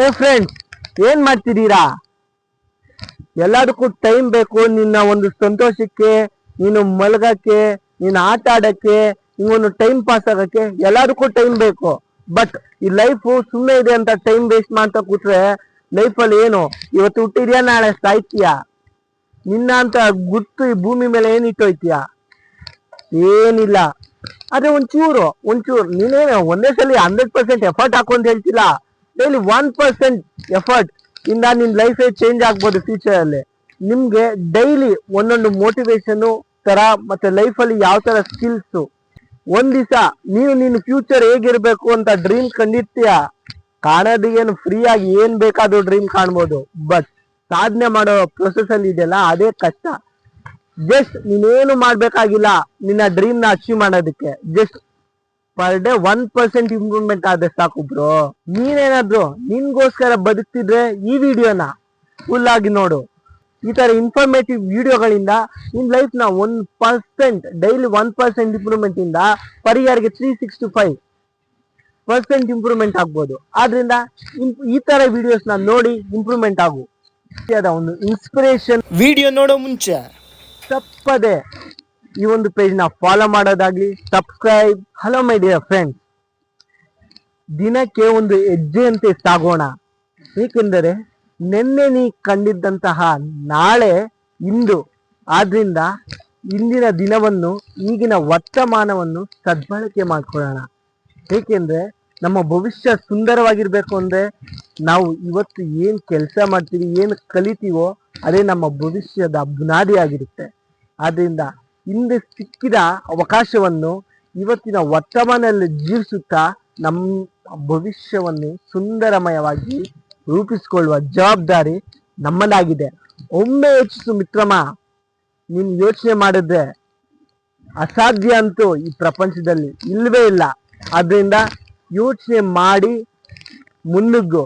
ಹೇ friends ಏನ್ ಮಾಡ್ತಿದ್ದೀರಾ? ಎಲ್ಲದಕ್ಕೂ ಟೈಮ್ ಬೇಕು, ನಿನ್ನ ಒಂದು ಸಂತೋಷಕ್ಕೆ, ನೀನು ಮಲಗಕ್ಕೆ, ನೀನು ಆಟ ಆಡಕ್ಕೆ ನೀವೊಂದು ಟೈಮ್ ಪಾಸ್ ಆಗಕ್ಕೆ ಎಲ್ಲದಕ್ಕೂ ಟೈಮ್ ಬೇಕು. ಬಟ್ ಈ ಲೈಫ್ ಸುಮ್ಮನೆ ಇದೆ ಅಂತ ಟೈಮ್ ವೇಸ್ಟ್ ಮಾಡ್ತಾ ಕೂತ್ರೆ ಲೈಫಲ್ಲಿ ಏನು? ಇವತ್ತು ಹುಟ್ಟಿದ್ಯಾ, ನಾಳೆ ಸಾಯ್ತೀಯಾ? ನಿನ್ನ ಅಂತ ಗುರ್ತು ಈ ಭೂಮಿ ಮೇಲೆ ಏನ್ ಇಟ್ಟೋಯ್ತೀಯ ಏನಿಲ್ಲ. ಅದೇ ಒಂಚೂರು ಒಂಚೂರು, ನೀನೇನು ಒಂದೇ ಸಲ ಹಂಡ್ರೆಡ್ ಪರ್ಸೆಂಟ್ ಎಫರ್ಟ್ ಹಾಕೊಂಡ್ ಹೇಳ್ತಿಲ್ಲ. ಡೈಲಿ ಒನ್ ಪರ್ಸೆಂಟ್ ಎಫರ್ಟ್ ಇಂದ ನಿಮ್ಮ ಲೈಫೇ ಚೇಂಜ್ ಆಗ್ಬೋದು ಫ್ಯೂಚರ್ ಅಲ್ಲಿ. ನಿಮ್ಗೆ ಡೈಲಿ ಒಂದೊಂದು ಮೋಟಿವೇಶನ್ ತರ ಮತ್ತೆ ಲೈಫಲ್ಲಿ ಯಾವ ತರ ಸ್ಕಿಲ್ಸ್ ಒಂದ್ ದಿವಸ ನೀವು ನಿನ್ನ ಫ್ಯೂಚರ್ ಹೇಗಿರ್ಬೇಕು ಅಂತ ಡ್ರೀಮ್ ಕಂಡಿರ್ತೀಯ? ಕಾಣೋದು ಏನು ಫ್ರೀ ಆಗಿ ಏನ್ ಬೇಕಾದ್ರೂ ಡ್ರೀಮ್ ಕಾಣ್ಬೋದು. ಬಟ್ ಸಾಧನೆ ಮಾಡೋ ಪ್ರೊಸೆಸ್ ಅಲ್ಲಿ ಇದೆಯಲ್ಲ, ಅದೇ ಕಷ್ಟ. ಜಸ್ಟ್ ನೀನೇನು ಮಾಡ್ಬೇಕಾಗಿಲ್ಲ, ನಿನ್ನ ಡ್ರೀಮ್ನ ಅಚೀವ್ ಮಾಡೋದಕ್ಕೆ. Just per day one percent improvement ಆದ್ರೆ ಸಾಕು ಬ್ರೋ ನೀನೇನಾದ್ರು ನಿನ್ಗೋಸ್ಕರ ಬದುಕ್ತಿದ್ರೆ ಈ ವಿಡಿಯೋನ ಫುಲ್ ಆಗಿ ನೋಡು. ಈ ತರ ಇನ್ಫಾರ್ಮೇಟಿವ್ ವಿಡಿಯೋಗಳಿಂದ ನಿನ್ ಲೈಫ್ನ one percent daily one percent improvement ಇಂದ ಪರ್ ಇಯರ್ಗೆ three sixty five percent improvement ಆಗ್ಬೋದು. ಆದ್ರಿಂದ ಈ ತರ ವಿಡಿಯೋಸ್ನ ನೋಡಿ ಇಂಪ್ರೂವ್ಮೆಂಟ್ ಆಗು. ಒಂದು ಇನ್ಸ್ಪಿರೇಷನ್ ವಿಡಿಯೋ ನೋಡೋ ಮುಂಚೆ ತಪ್ಪದೆ ಈ ಒಂದು ಪೇಜ್ನ ಫಾಲೋ ಮಾಡೋದಾಗ್ಲಿ subscribe hello my dear friends ದಿನಕ್ಕೆ ಒಂದು ಹೆಜ್ಜೆಯಂತೆ ಸಾಗೋಣ. ಏಕೆಂದರೆ, ನಿನ್ನೆ ನೀ ಕಂಡಿದ್ದಂತಹ ನಾಳೆ ಇಂದು. ಆದ್ರಿಂದ, ಇಂದಿನ ದಿನವನ್ನು, ಈಗಿನ ವರ್ತಮಾನವನ್ನು ಸದ್ಬಳಕೆ ಮಾಡ್ಕೊಳ್ಳೋಣ. ಏಕೆಂದ್ರೆ, ನಮ್ಮ ಭವಿಷ್ಯ ಸುಂದರವಾಗಿರ್ಬೇಕು ಅಂದ್ರೆ, ನಾವು ಇವತ್ತು ಏನ್ ಕೆಲಸ ಮಾಡ್ತೀವಿ, ಏನ್ ಕಲಿತೀವೋ, ಅದೇ ನಮ್ಮ ಭವಿಷ್ಯದ ಬುನಾದಿ ಆಗಿರುತ್ತೆ. ಆದ್ರಿಂದ ಹಿಂದೆ ಸಿಕ್ಕಿದ ಅವಕಾಶವನ್ನು ಇವತ್ತಿನ ವರ್ತಮಾನದಲ್ಲಿ ಜೀವಿಸುತ್ತಾ ನಮ್ಮ ಭವಿಷ್ಯವನ್ನು ಸುಂದರಮಯವಾಗಿ ರೂಪಿಸಿಕೊಳ್ಳುವ ಜವಾಬ್ದಾರಿ ನಮ್ಮದಾಗಿದೆ. ಒಮ್ಮೆ ಯೋಚಿಸು ಮಿತ್ರಮ, ನೀನು ಯೋಚನೆ ಮಾಡಿದ್ರೆ ಅಸಾಧ್ಯ ಅಂತೂ ಈ ಪ್ರಪಂಚದಲ್ಲಿ ಇಲ್ಲವೇ ಇಲ್ಲ. ಆದ್ದರಿಂದ ಯೋಚನೆ ಮಾಡಿ ಮುನ್ನುಗ್ಗು.